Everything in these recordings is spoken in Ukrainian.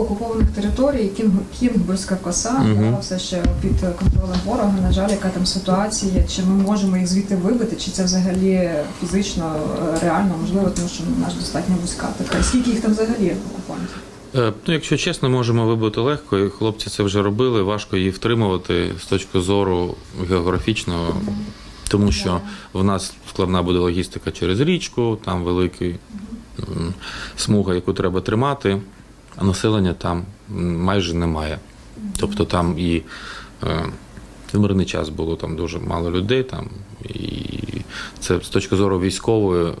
окупованих територій Кінг, Кінгбурзька коса, яка все ще під контролем ворога. На жаль, яка там ситуація? Чи ми можемо їх звідти вибити, чи це взагалі фізично е, реально можливо, тому що наш достатньо вузька така. Скільки їх там взагалі окупантів? Е, Ну, якщо чесно, можемо вибити легко, і хлопці це вже робили. Важко її втримувати з точки зору географічного, тому що в нас складна буде логістика через річку, там великий смуга, яку треба тримати, а населення там майже немає. Тобто там і е, в мирний час було там дуже мало людей, там, і це з точки зору військової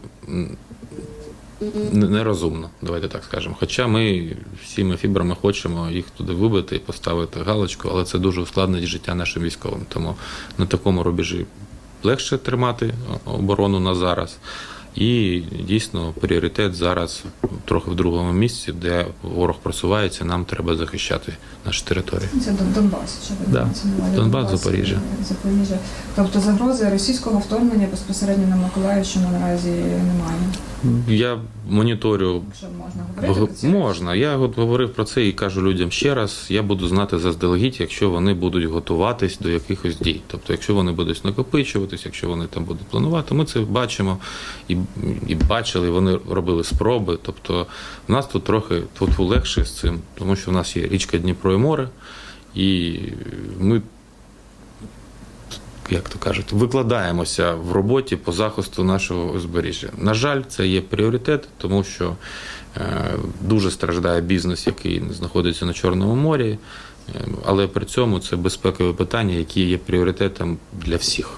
нерозумно, давайте так скажемо. Хоча ми всіми фібрами хочемо їх туди вибити і поставити галочку, але це дуже ускладнить життя нашим військовим. Тому на такому рубежі легше тримати оборону на зараз. І дійсно пріоритет зараз трохи в другому місці, де ворог просувається, нам треба захищати наші території. Це Дон- Донбас, чи ви Да. Донбас. Донбас, Запоріжжя. Запоріжжя. Тобто загрози російського вторгнення безпосередньо на Миколаївщину наразі немає. Я моніторю Якщо можна говорити про. Можна. Я от говорив про це і кажу людям ще раз. Я буду знати заздалегідь, якщо вони будуть готуватись до якихось дій. Тобто, якщо вони будуть накопичуватись, якщо вони там будуть планувати, ми це бачимо і, і бачили, вони робили спроби. Тобто, в нас тут трохи тут легше з цим, тому що в нас є річка Дніпро і море, і ми. Як то кажуть, викладаємося в роботі по захисту нашого узбережжя. На жаль, це є пріоритет, тому що е, дуже страждає бізнес, який знаходиться на Чорному морі, е, але при цьому це безпекове питання, які є пріоритетом для всіх.